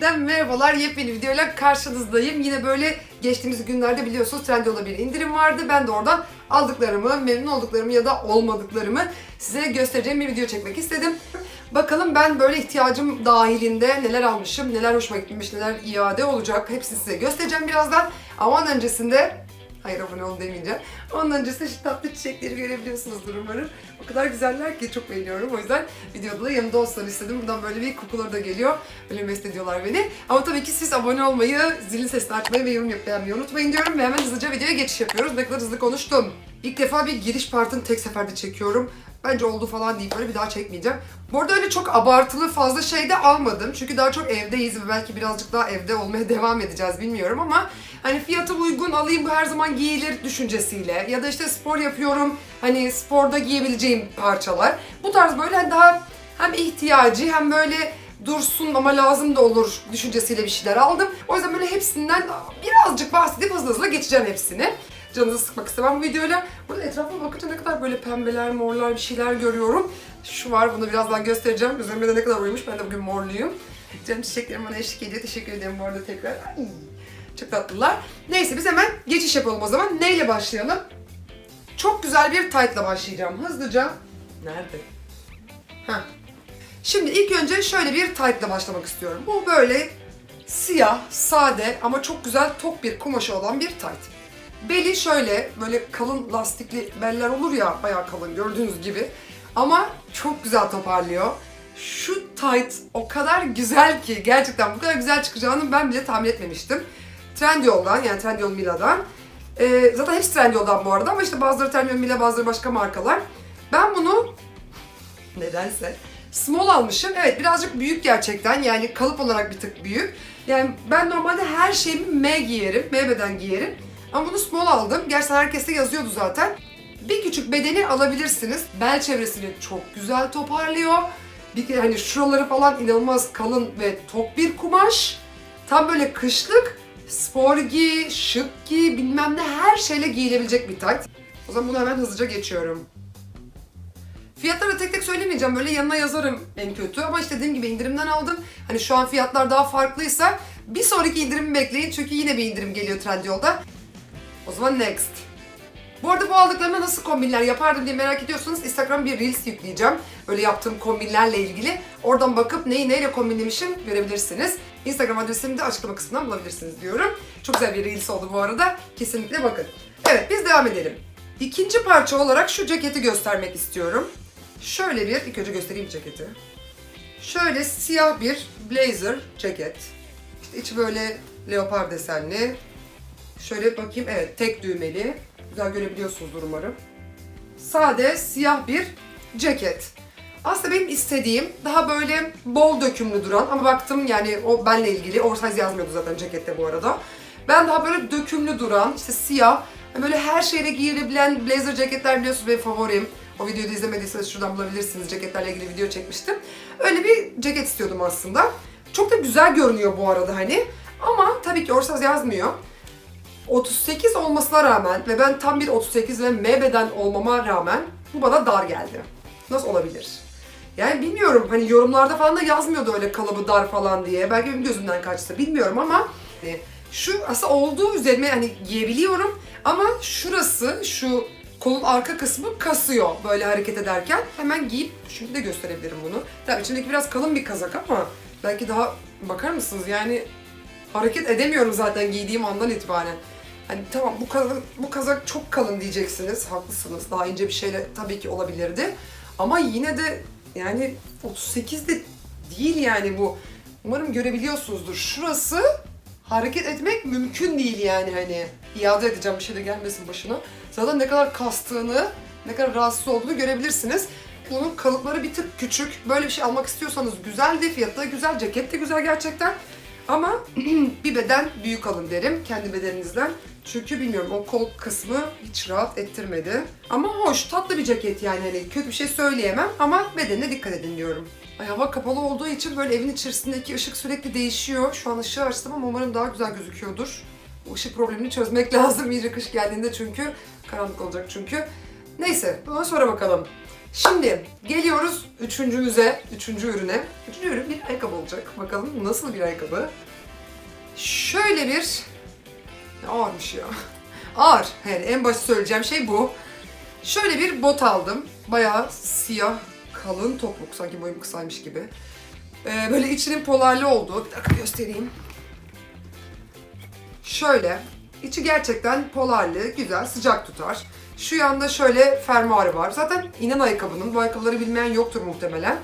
Yeniden merhabalar. Yepyeni videoyla karşınızdayım. Yine böyle geçtiğimiz günlerde biliyorsunuz Trendyol'da bir indirim vardı. Ben de oradan aldıklarımı, memnun olduklarımı ya da olmadıklarımı size göstereceğim bir video çekmek istedim. Bakalım ben böyle ihtiyacım dahilinde neler almışım, neler hoşuma gitmiş, neler iade olacak hepsini size göstereceğim birazdan. Ama onun öncesinde Hayır abone ol demeyeceğim. Onun öncesinde şu tatlı çiçekleri görebiliyorsunuzdur umarım. O kadar güzeller ki çok beğeniyorum. O yüzden videoda da yanımda olsun istedim. Buradan böyle bir kokuları da geliyor. Böyle mest ediyorlar beni. Ama tabii ki siz abone olmayı, zilin sesini açmayı ve yorum yapmayı unutmayın diyorum. Ve hemen hızlıca videoya geçiş yapıyoruz. Ne kadar hızlı konuştum. İlk defa bir giriş partını tek seferde çekiyorum. Bence oldu falan deyip böyle bir daha çekmeyeceğim. Bu arada öyle çok abartılı fazla şey de almadım. Çünkü daha çok evdeyiz ve belki birazcık daha evde olmaya devam edeceğiz bilmiyorum ama hani fiyatı uygun alayım bu her zaman giyilir düşüncesiyle ya da işte spor yapıyorum hani sporda giyebileceğim parçalar. Bu tarz böyle hani daha hem ihtiyacı hem böyle dursun ama lazım da olur düşüncesiyle bir şeyler aldım. O yüzden böyle hepsinden birazcık bahsedip hızlı hızlı geçeceğim hepsini. Canınızı sıkmak istemem bu videoyla. Burada etrafıma bakınca ne kadar böyle pembeler, morlar bir şeyler görüyorum. Şu var, bunu birazdan göstereceğim. Üzerime de ne kadar uyumuş. Ben de bugün morluyum. Canım çiçeklerim bana eşlik ediyor. Teşekkür ederim bu arada tekrar. Ay, çok tatlılar. Neyse biz hemen geçiş yapalım o zaman. Neyle başlayalım? Çok güzel bir tight'la başlayacağım. Hızlıca. Nerede? Heh. Şimdi ilk önce şöyle bir tight'la başlamak istiyorum. Bu böyle siyah, sade ama çok güzel tok bir kumaşı olan bir tight. Beli şöyle böyle kalın lastikli beller olur ya bayağı kalın gördüğünüz gibi. Ama çok güzel toparlıyor. Şu tight o kadar güzel ki gerçekten bu kadar güzel çıkacağını ben bile tahmin etmemiştim. Trendyol'dan yani Trendyol Mila'dan. Ee, zaten hepsi Trendyol'dan bu arada ama işte bazıları Trendyol Mila bazıları başka markalar. Ben bunu nedense small almışım. Evet birazcık büyük gerçekten yani kalıp olarak bir tık büyük. Yani ben normalde her şeyimi M giyerim, M beden giyerim. Ama bunu small aldım. Gerçi herkeste yazıyordu zaten. Bir küçük bedeni alabilirsiniz. Bel çevresini çok güzel toparlıyor. Bir hani şuraları falan inanılmaz kalın ve tok bir kumaş. Tam böyle kışlık, spor giy, şık giy, bilmem ne her şeyle giyilebilecek bir tight. O zaman bunu hemen hızlıca geçiyorum. Fiyatları tek tek söylemeyeceğim. Böyle yanına yazarım en kötü. Ama işte dediğim gibi indirimden aldım. Hani şu an fiyatlar daha farklıysa bir sonraki indirimi bekleyin. Çünkü yine bir indirim geliyor Trendyol'da. O zaman next. Bu arada bu aldıklarımla nasıl kombinler yapardım diye merak ediyorsanız Instagram bir Reels yükleyeceğim. Böyle yaptığım kombinlerle ilgili. Oradan bakıp neyi neyle kombinlemişim görebilirsiniz. Instagram adresimi de açıklama kısmından bulabilirsiniz diyorum. Çok güzel bir Reels oldu bu arada. Kesinlikle bakın. Evet biz devam edelim. İkinci parça olarak şu ceketi göstermek istiyorum. Şöyle bir, ilk önce göstereyim ceketi. Şöyle siyah bir blazer ceket. İşte içi böyle leopar desenli. Şöyle bakayım, evet tek düğmeli. Güzel görebiliyorsunuzdur umarım. Sade, siyah bir ceket. Aslında benim istediğim daha böyle bol dökümlü duran ama baktım yani o benle ilgili, oversize yazmıyordu zaten cekette bu arada. Ben daha böyle dökümlü duran, işte siyah, böyle her şeyle giyilebilen blazer ceketler biliyorsunuz benim favorim. O videoyu da izlemediyseniz şuradan bulabilirsiniz. Ceketlerle ilgili video çekmiştim. Öyle bir ceket istiyordum aslında. Çok da güzel görünüyor bu arada hani. Ama tabii ki oversize yazmıyor. 38 olmasına rağmen ve ben tam bir 38 ve M beden olmama rağmen bu bana dar geldi. Nasıl olabilir? Yani bilmiyorum hani yorumlarda falan da yazmıyordu öyle kalıbı dar falan diye. Belki benim gözümden kaçtı bilmiyorum ama hani şu aslında olduğu üzerine hani giyebiliyorum ama şurası şu kolun arka kısmı kasıyor böyle hareket ederken. Hemen giyip şimdi de gösterebilirim bunu. Tabii içindeki biraz kalın bir kazak ama belki daha bakar mısınız yani hareket edemiyorum zaten giydiğim andan itibaren. Hani tamam bu kazak, bu kazak çok kalın diyeceksiniz. Haklısınız. Daha ince bir şeyle tabii ki olabilirdi. Ama yine de yani 38 de değil yani bu. Umarım görebiliyorsunuzdur. Şurası hareket etmek mümkün değil yani hani. İade edeceğim bir şey de gelmesin başına. Zaten ne kadar kastığını, ne kadar rahatsız olduğunu görebilirsiniz. Bunun kalıpları bir tık küçük. Böyle bir şey almak istiyorsanız güzeldi. Fiyatı da güzel, ceket de güzel gerçekten. Ama bir beden büyük alın derim kendi bedeninizden. Çünkü bilmiyorum o kol kısmı hiç rahat ettirmedi. Ama hoş, tatlı bir ceket yani hani kötü bir şey söyleyemem ama bedenine dikkat edin diyorum. Ay, hava kapalı olduğu için böyle evin içerisindeki ışık sürekli değişiyor. Şu an ışığı açtım ama umarım daha güzel gözüküyordur. Bu ışık problemini çözmek lazım iyice kış geldiğinde çünkü. Karanlık olacak çünkü. Neyse buna sonra bakalım. Şimdi geliyoruz üçüncümüze, üçüncü ürüne. Üçüncü ürün bir ayakkabı olacak. Bakalım nasıl bir ayakkabı. Şöyle bir... Ağırmış ya. Ağır. Yani en basit söyleyeceğim şey bu. Şöyle bir bot aldım. Bayağı siyah, kalın topuk. Sanki boyum kısaymış gibi. Ee, böyle içinin polarlı olduğu. Bir dakika göstereyim. Şöyle. içi gerçekten polarlı, güzel, sıcak tutar. Şu yanda şöyle fermuarı var. Zaten inen ayakkabının, bu ayakkabıları bilmeyen yoktur muhtemelen.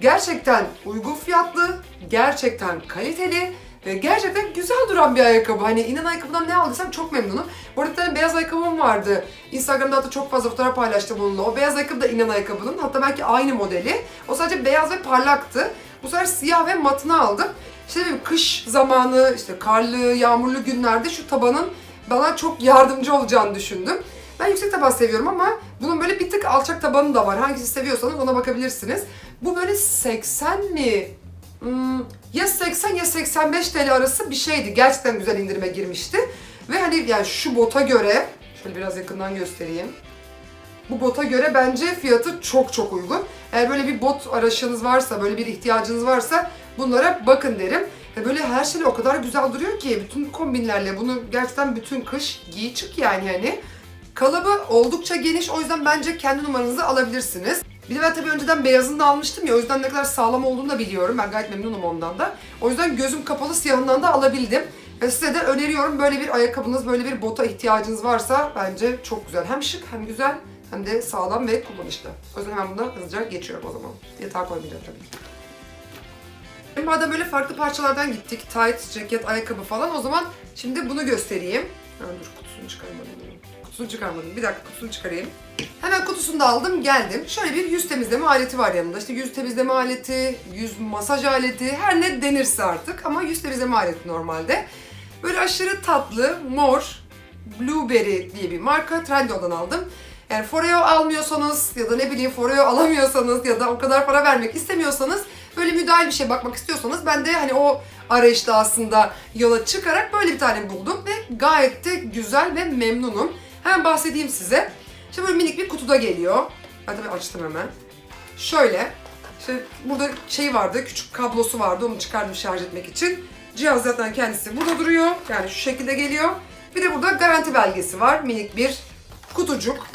Gerçekten uygun fiyatlı, gerçekten kaliteli ve gerçekten güzel duran bir ayakkabı. Hani inen ayakkabıdan ne aldıysam çok memnunum. Bu arada bir beyaz ayakkabım vardı. Instagram'da hatta çok fazla fotoğraf paylaştım onunla. O beyaz ayakkabı da inen ayakkabının. Hatta belki aynı modeli. O sadece beyaz ve parlaktı. Bu sefer siyah ve matını aldım. İşte bir kış zamanı, işte karlı, yağmurlu günlerde şu tabanın bana çok yardımcı olacağını düşündüm. Ben yüksek taban seviyorum ama bunun böyle bir tık alçak tabanı da var. Hangisi seviyorsanız ona bakabilirsiniz. Bu böyle 80 mi? Hmm, ya 80 ya 85 TL arası bir şeydi. Gerçekten güzel indirime girmişti. Ve hani yani şu bota göre, şöyle biraz yakından göstereyim. Bu bota göre bence fiyatı çok çok uygun. Eğer böyle bir bot araşınız varsa, böyle bir ihtiyacınız varsa bunlara bakın derim. Ve böyle her şey o kadar güzel duruyor ki bütün kombinlerle bunu gerçekten bütün kış giy çık yani hani. Kalıbı oldukça geniş o yüzden bence kendi numaranızı alabilirsiniz. Bir de ben tabii önceden beyazını da almıştım ya o yüzden ne kadar sağlam olduğunu da biliyorum. Ben gayet memnunum ondan da. O yüzden gözüm kapalı siyahından da alabildim. Ve size de öneriyorum böyle bir ayakkabınız, böyle bir bota ihtiyacınız varsa bence çok güzel. Hem şık hem güzel hem de sağlam ve kullanışlı. O yüzden hemen buna hızlıca geçiyorum o zaman. Yatağa koymayacağım tabii ki. Madem böyle farklı parçalardan gittik, tight, ceket, ayakkabı falan o zaman şimdi bunu göstereyim. Ha, dur kutusunu çıkarmadım. Kutusunu çıkarmadım. Bir dakika kutusunu çıkarayım. Hemen kutusunu da aldım geldim. Şöyle bir yüz temizleme aleti var yanında. İşte yüz temizleme aleti, yüz masaj aleti her ne denirse artık ama yüz temizleme aleti normalde. Böyle aşırı tatlı, mor, Blueberry diye bir marka Trendyol'dan aldım. Yani Foreo almıyorsanız ya da ne bileyim Foreo alamıyorsanız ya da o kadar para vermek istemiyorsanız böyle müdahil bir şey bakmak istiyorsanız ben de hani o arayışta aslında yola çıkarak böyle bir tane buldum ve gayet de güzel ve memnunum. Hemen bahsedeyim size. İşte böyle minik bir kutuda geliyor. Ben tabii açtım hemen. Şöyle. İşte burada şey vardı, küçük kablosu vardı. Onu çıkardım şarj etmek için. Cihaz zaten kendisi burada duruyor. Yani şu şekilde geliyor. Bir de burada garanti belgesi var. Minik bir kutucuk.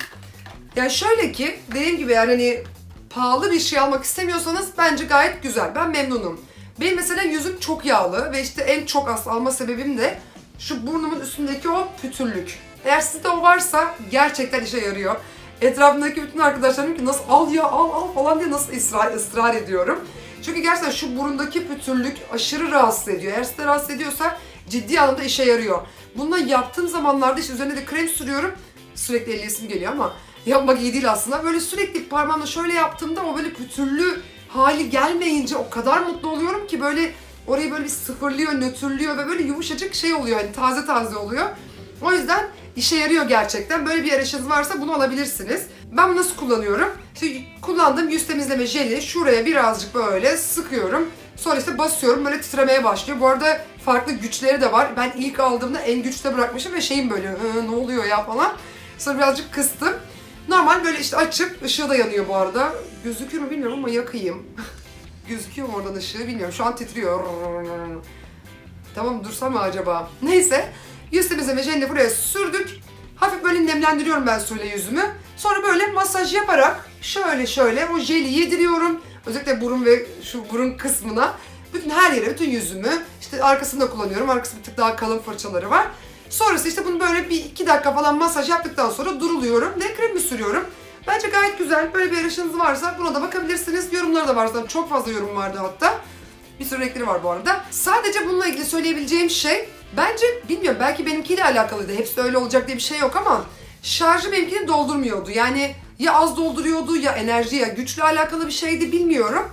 Yani şöyle ki dediğim gibi yani hani pahalı bir şey almak istemiyorsanız bence gayet güzel. Ben memnunum. Benim mesela yüzüm çok yağlı ve işte en çok az alma sebebim de şu burnumun üstündeki o pütürlük. Eğer sizde o varsa gerçekten işe yarıyor. Etrafımdaki bütün arkadaşlarım ki nasıl al ya al al falan diye nasıl ısrar, ısrar ediyorum. Çünkü gerçekten şu burundaki pütürlük aşırı rahatsız ediyor. Eğer size rahatsız ediyorsa ciddi anlamda işe yarıyor. Bununla yaptığım zamanlarda işte üzerine de krem sürüyorum. Sürekli ellesim geliyor ama yapmak iyi değil aslında. Böyle sürekli parmağımla şöyle yaptığımda o böyle pütürlü hali gelmeyince o kadar mutlu oluyorum ki böyle orayı böyle bir sıfırlıyor, nötrlüyor ve böyle yumuşacık şey oluyor hani taze taze oluyor. O yüzden işe yarıyor gerçekten. Böyle bir arayışınız varsa bunu alabilirsiniz. Ben bunu nasıl kullanıyorum? İşte kullandığım yüz temizleme jeli şuraya birazcık böyle sıkıyorum. Sonra işte basıyorum böyle titremeye başlıyor. Bu arada farklı güçleri de var. Ben ilk aldığımda en güçte bırakmışım ve şeyim böyle "Hı, ne oluyor ya falan. Sonra birazcık kıstım. Normal böyle işte açıp ışığı da yanıyor bu arada. Gözüküyor mu bilmiyorum ama yakayım. Gözüküyor mu oradan ışığı bilmiyorum. Şu an titriyor. Tamam dursam mı acaba? Neyse. Yüz temizleme jelini buraya sürdük. Hafif böyle nemlendiriyorum ben suyla yüzümü. Sonra böyle masaj yaparak şöyle şöyle o jeli yediriyorum. Özellikle burun ve şu burun kısmına. Bütün her yere, bütün yüzümü. işte arkasını da kullanıyorum. Arkası bir tık daha kalın fırçaları var. Sonrası işte bunu böyle bir iki dakika falan masaj yaptıktan sonra duruluyorum ve kremi sürüyorum. Bence gayet güzel. Böyle bir arayışınız varsa buna da bakabilirsiniz. Yorumları da var zaten. Çok fazla yorum vardı hatta. Bir sürü renkleri var bu arada. Sadece bununla ilgili söyleyebileceğim şey bence bilmiyorum belki benimkiyle alakalıydı. Hepsi öyle olacak diye bir şey yok ama şarjı benimkini doldurmuyordu. Yani ya az dolduruyordu ya enerji ya güçle alakalı bir şeydi bilmiyorum.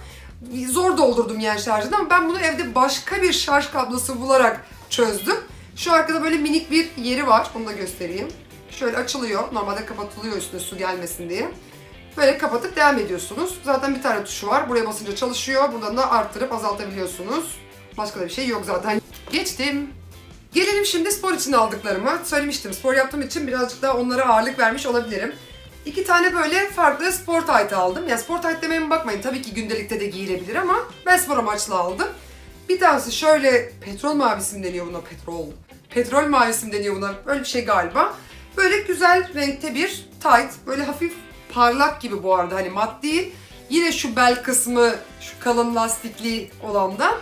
Zor doldurdum yani şarjını ama ben bunu evde başka bir şarj kablosu bularak çözdüm. Şu arkada böyle minik bir yeri var. Bunu da göstereyim. Şöyle açılıyor. Normalde kapatılıyor üstüne su gelmesin diye. Böyle kapatıp devam ediyorsunuz. Zaten bir tane tuşu var. Buraya basınca çalışıyor. Buradan da arttırıp azaltabiliyorsunuz. Başka da bir şey yok zaten. Geçtim. Gelelim şimdi spor için aldıklarıma. Söylemiştim spor yaptığım için birazcık daha onlara ağırlık vermiş olabilirim. İki tane böyle farklı spor taytı aldım. Ya spor tayt dememe bakmayın. Tabii ki gündelikte de giyilebilir ama ben spor amaçlı aldım. Bir tanesi şöyle petrol mavisi mi deniyor buna? Petrol. Petrol mavisi mi deniyor buna? Böyle bir şey galiba. Böyle güzel renkte bir tight. Böyle hafif parlak gibi bu arada. Hani mat değil. Yine şu bel kısmı, şu kalın lastikli olandan.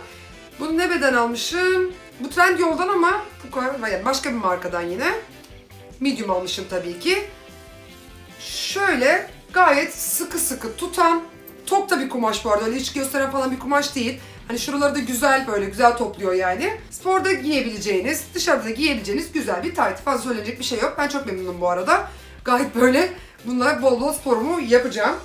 Bunu ne beden almışım? Bu trend yoldan ama Puka, yani başka bir markadan yine. Medium almışım tabii ki. Şöyle gayet sıkı sıkı tutan, tok da bir kumaş bu arada. Öyle hiç gösteren falan bir kumaş değil. Hani şuraları da güzel böyle güzel topluyor yani. Sporda giyebileceğiniz, dışarıda da giyebileceğiniz güzel bir tayt. Fazla söylenecek bir şey yok. Ben çok memnunum bu arada. Gayet böyle bununla bol bol sporumu yapacağım.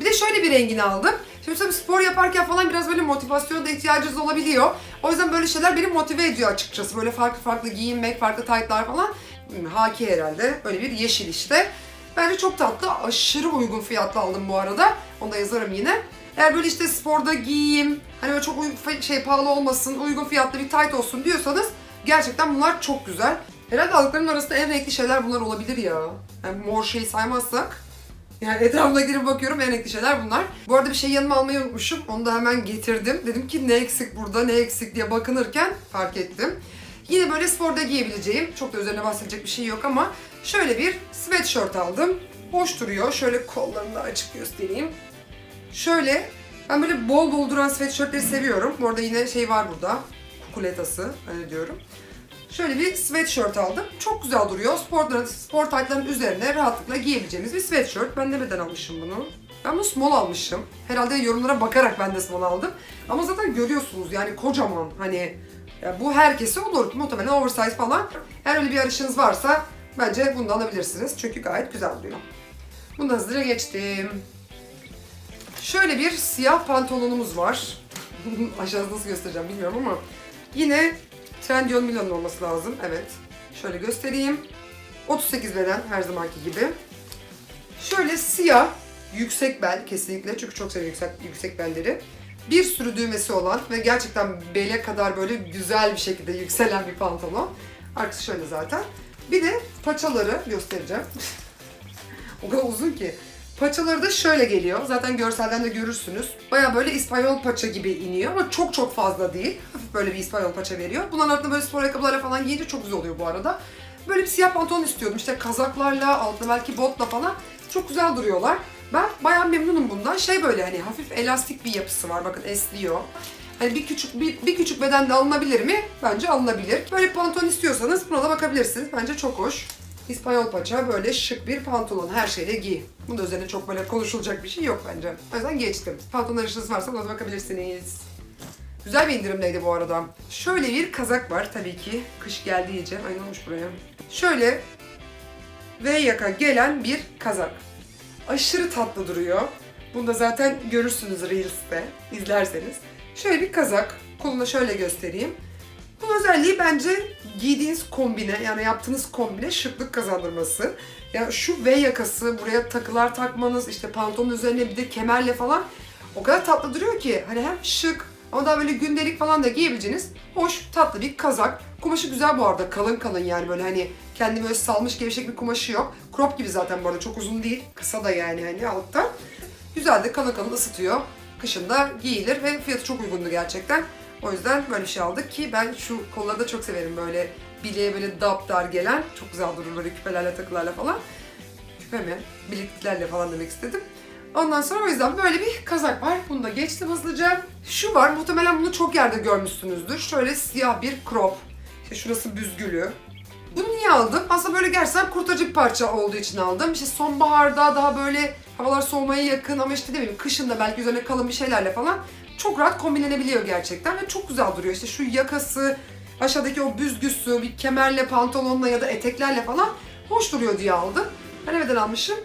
Bir de şöyle bir rengini aldım. Şimdi tabii spor yaparken falan biraz böyle motivasyona da ihtiyacınız olabiliyor. O yüzden böyle şeyler beni motive ediyor açıkçası. Böyle farklı farklı giyinmek, farklı taytlar falan. Hmm, Haki herhalde. Böyle bir yeşil işte. Bence çok tatlı. Aşırı uygun fiyatlı aldım bu arada. Onu da yazarım yine. Eğer böyle işte sporda giyeyim, hani böyle çok uygun, şey pahalı olmasın, uygun fiyatlı bir tayt olsun diyorsanız gerçekten bunlar çok güzel. Herhalde aldıklarımın arasında en renkli şeyler bunlar olabilir ya. Yani mor şeyi saymazsak. Yani etrafına girip bakıyorum en renkli şeyler bunlar. Bu arada bir şey yanıma almayı unutmuşum. Onu da hemen getirdim. Dedim ki ne eksik burada, ne eksik diye bakınırken fark ettim. Yine böyle sporda giyebileceğim, çok da üzerine bahsedecek bir şey yok ama şöyle bir sweatshirt aldım. Hoş duruyor. Şöyle kollarını açık göstereyim. Şöyle, ben böyle bol bol duran sweatshirtleri seviyorum. Bu arada yine şey var burada, kukuletası, öyle diyorum. Şöyle bir sweatshirt aldım. Çok güzel duruyor. Spor, spor taytların üzerine rahatlıkla giyebileceğimiz bir sweatshirt. Ben ne beden almışım bunu? Ben bunu small almışım. Herhalde yorumlara bakarak ben de small aldım. Ama zaten görüyorsunuz yani kocaman hani bu herkese olur. Muhtemelen oversize falan. Eğer öyle bir arayışınız varsa bence bunu da alabilirsiniz. Çünkü gayet güzel duruyor. Bunu da hızlıca geçtim. Şöyle bir siyah pantolonumuz var. Aşağıda nasıl göstereceğim bilmiyorum ama yine Trendyol Milan'ın olması lazım. Evet. Şöyle göstereyim. 38 beden her zamanki gibi. Şöyle siyah, yüksek bel kesinlikle çünkü çok seviyorum yüksek, yüksek belleri. Bir sürü düğmesi olan ve gerçekten bele kadar böyle güzel bir şekilde yükselen bir pantolon. Arkası şöyle zaten. Bir de paçaları göstereceğim. o kadar uzun ki. Paçaları da şöyle geliyor. Zaten görselden de görürsünüz. Baya böyle İspanyol paça gibi iniyor ama çok çok fazla değil. Hafif böyle bir İspanyol paça veriyor. Bunların altında böyle spor ayakkabılarla falan giyince çok güzel oluyor bu arada. Böyle bir siyah pantolon istiyordum. İşte kazaklarla, altına belki botla falan. Çok güzel duruyorlar. Ben bayağı memnunum bundan. Şey böyle hani hafif elastik bir yapısı var. Bakın esniyor. Hani bir küçük bir, bir küçük bedende alınabilir mi? Bence alınabilir. Böyle bir pantolon istiyorsanız buna da bakabilirsiniz. Bence çok hoş. İspanyol paça böyle şık bir pantolon. Her şeyle giy. Bunun üzerine çok böyle konuşulacak bir şey yok bence. O yüzden geçtim. Pantolon arayışınız varsa buna bakabilirsiniz. Güzel bir indirimdeydi bu arada. Şöyle bir kazak var tabii ki. Kış geldi iyice. Ay olmuş buraya? Şöyle V yaka gelen bir kazak. Aşırı tatlı duruyor. Bunu da zaten görürsünüz Reels'te izlerseniz. Şöyle bir kazak. Kolunu şöyle göstereyim. Bunun özelliği bence giydiğiniz kombine yani yaptığınız kombine şıklık kazandırması. Yani şu V yakası buraya takılar takmanız işte pantolonun üzerine bir de kemerle falan o kadar tatlı duruyor ki hani hem şık ama daha böyle gündelik falan da giyebileceğiniz hoş tatlı bir kazak. Kumaşı güzel bu arada kalın kalın yani böyle hani kendi böyle salmış gevşek bir kumaşı yok. Crop gibi zaten bu arada çok uzun değil kısa da yani hani altta. Güzel de kalın kalın ısıtıyor. Kışında giyilir ve fiyatı çok uygundu gerçekten. O yüzden böyle bir şey aldık ki ben şu kolları da çok severim böyle bileğe böyle dar gelen. Çok güzel durur böyle küpelerle takılarla falan. Küpe mi? Bilekliklerle falan demek istedim. Ondan sonra o yüzden böyle bir kazak var. Bunu da geçtim hızlıca. Şu var. Muhtemelen bunu çok yerde görmüşsünüzdür. Şöyle siyah bir crop. İşte şurası büzgülü. Bunu niye aldım? Aslında böyle gerçekten kurtarıcı parça olduğu için aldım. İşte sonbaharda daha böyle havalar soğumaya yakın ama işte ne bileyim kışında belki üzerine kalın bir şeylerle falan çok rahat kombinlenebiliyor gerçekten ve çok güzel duruyor. İşte şu yakası, aşağıdaki o büzgüsü, bir kemerle, pantolonla ya da eteklerle falan hoş duruyor diye aldım. Ben neden almışım?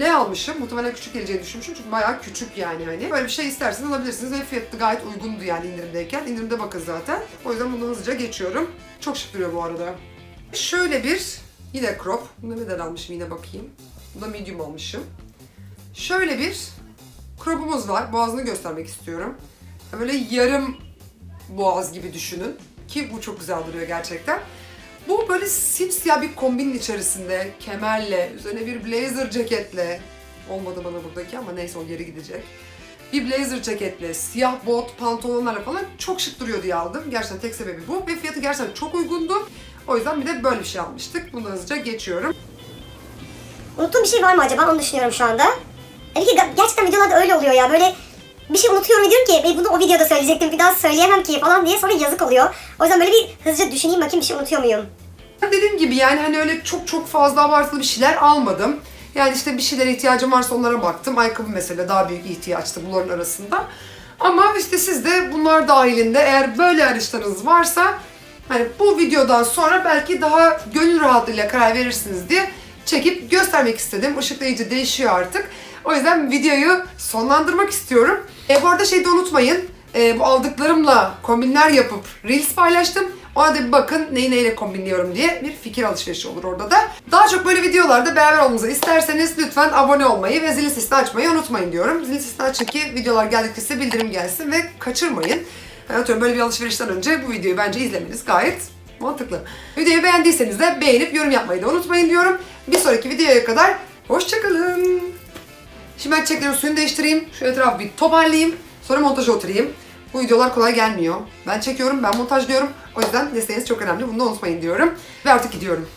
L almışım. Muhtemelen küçük geleceğini düşünmüşüm çünkü bayağı küçük yani hani. Böyle bir şey isterseniz alabilirsiniz ve fiyatı gayet uygundu yani indirimdeyken. İndirimde bakın zaten. O yüzden bunu hızlıca geçiyorum. Çok şık duruyor bu arada. Şöyle bir yine crop. Bunu neden almışım yine bakayım. Bu da medium almışım. Şöyle bir crop'umuz var. Boğazını göstermek istiyorum. Böyle yarım boğaz gibi düşünün. Ki bu çok güzel duruyor gerçekten. Bu böyle simsiyah bir kombinin içerisinde kemerle, üzerine bir blazer ceketle olmadı bana buradaki ama neyse o geri gidecek. Bir blazer ceketle, siyah bot, pantolonlarla falan çok şık duruyor diye aldım. Gerçekten tek sebebi bu ve fiyatı gerçekten çok uygundu. O yüzden bir de böyle bir şey almıştık. Bunu hızlıca geçiyorum. Unuttuğum bir şey var mı acaba onu düşünüyorum şu anda. Ki gerçekten videolarda öyle oluyor ya böyle bir şey unutuyorum diyorum ki "Bey, bunu o videoda söyleyecektim bir daha söyleyemem ki falan diye sonra yazık oluyor. O yüzden böyle bir hızlıca düşüneyim bakayım bir şey unutuyor muyum? Dediğim gibi yani hani öyle çok çok fazla abartılı bir şeyler almadım. Yani işte bir şeylere ihtiyacım varsa onlara baktım. Ayakkabı mesela daha büyük ihtiyaçtı bunların arasında. Ama işte siz de bunlar dahilinde eğer böyle arayışlarınız varsa hani bu videodan sonra belki daha gönül rahatlığıyla karar verirsiniz diye çekip göstermek istedim. Işık da iyice değişiyor artık. O yüzden videoyu sonlandırmak istiyorum. E, bu arada şey de unutmayın. e, bu aldıklarımla kombinler yapıp Reels paylaştım. Ona da bir bakın neyi neyle kombinliyorum diye bir fikir alışverişi olur orada da. Daha çok böyle videolarda beraber olmamızı isterseniz lütfen abone olmayı ve zil sesini açmayı unutmayın diyorum. Zil sesini açın ki videolar geldikçe size bildirim gelsin ve kaçırmayın. Ben atıyorum böyle bir alışverişten önce bu videoyu bence izlemeniz gayet mantıklı. Videoyu beğendiyseniz de beğenip yorum yapmayı da unutmayın diyorum. Bir sonraki videoya kadar hoşçakalın. Şimdi ben çiçeklerin suyunu değiştireyim. Şu etrafı bir toparlayayım. Sonra montaja oturayım. Bu videolar kolay gelmiyor. Ben çekiyorum, ben montajlıyorum. O yüzden desteğiniz çok önemli. Bunu da unutmayın diyorum. Ve artık gidiyorum.